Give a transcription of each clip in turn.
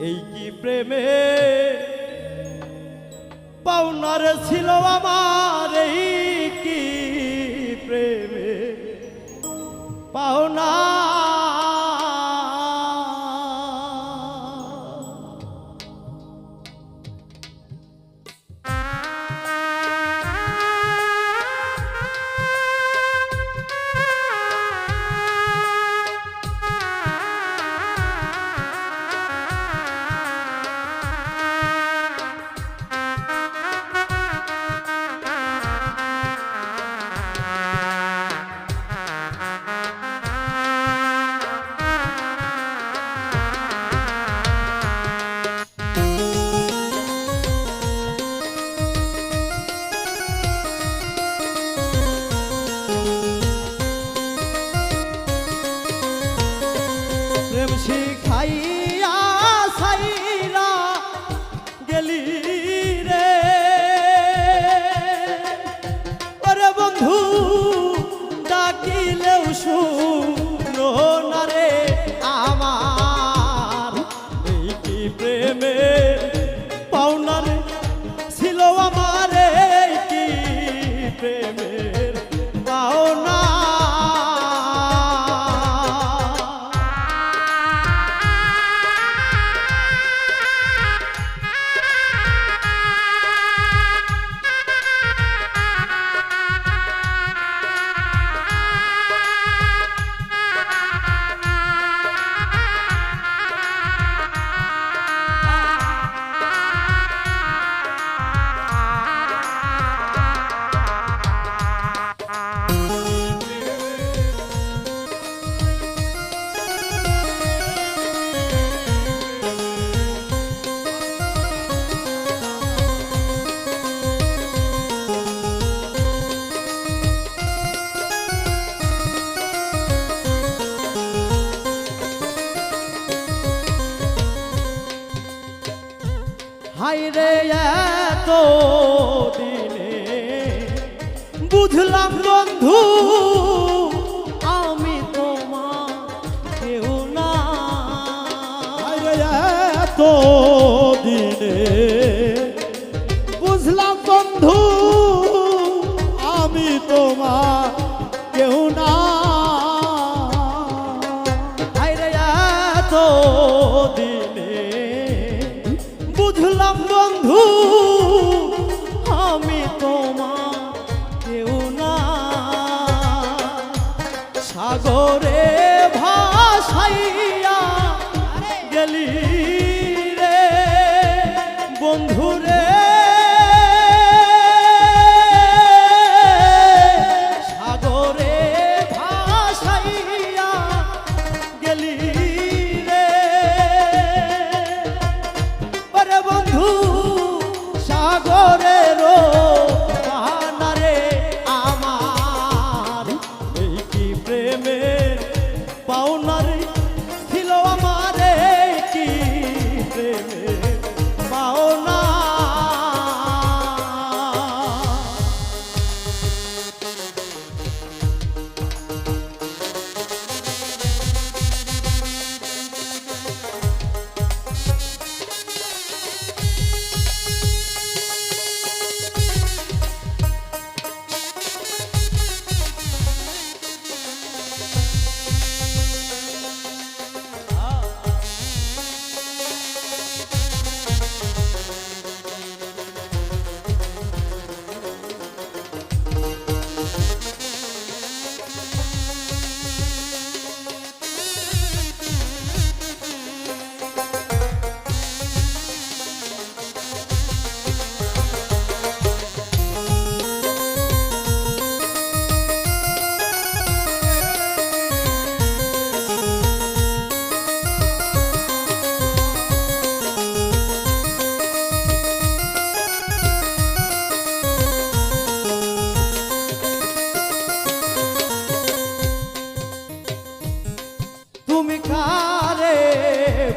এই কি প্রেমে? পাওনার ছিল আমার এই কি প্রেমে? পাওনা বুঝলাম বন্ধু আমি তোমার কেউ না। তো দিনে বুঝলাম বন্ধু আমি তোমার কেউ না। সাগরে প্রেমের পাওনারে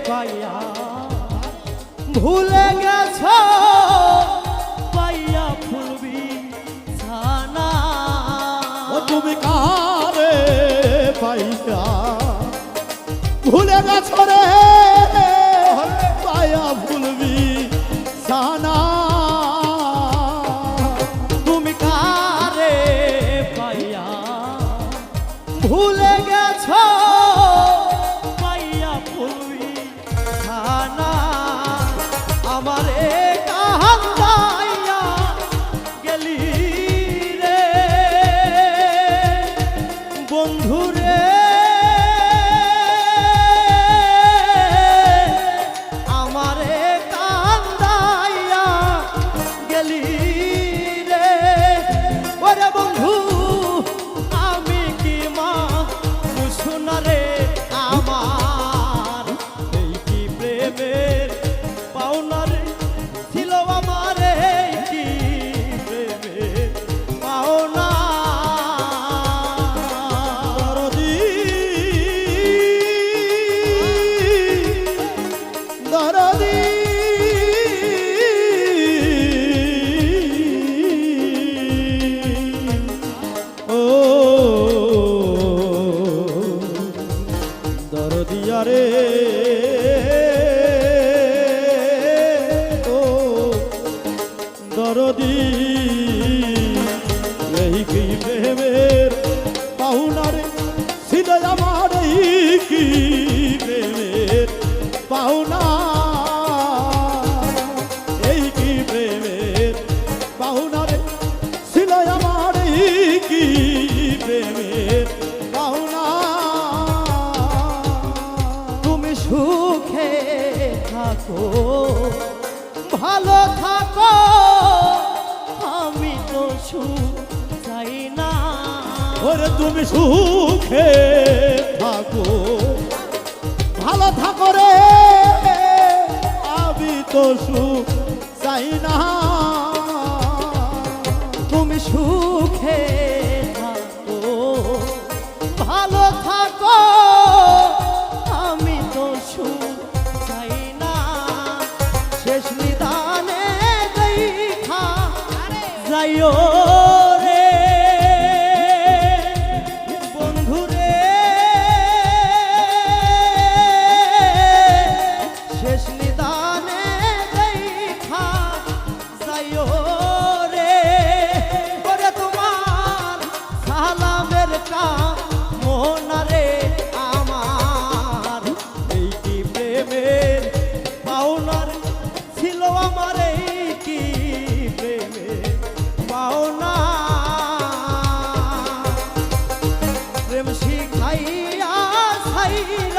পাইয়া। ভুলে গেছ পাইয়া ফুলবি ছানা। ও তুমি কারে? দরদি এই কি প্রেমের পাহুনার ছিল আমার এই কি প্রেমের পাহুনা এই কি প্রেমের পাহুনার ছিল আমার এই কি প্রেমের চাই না। ওরে তুমি সুখে থাকো। ভালো থাকো রে। আমি তো সুখ চাই না। তুমি সুখে থাকো। ভালো থাকো। সালামের কা মোহনারে আমার। এই কি প্রেমের পাওনার ছিল আমার, এই কি প্রেমের পাওনা? প্রেম শিখাইয়া সাইয়া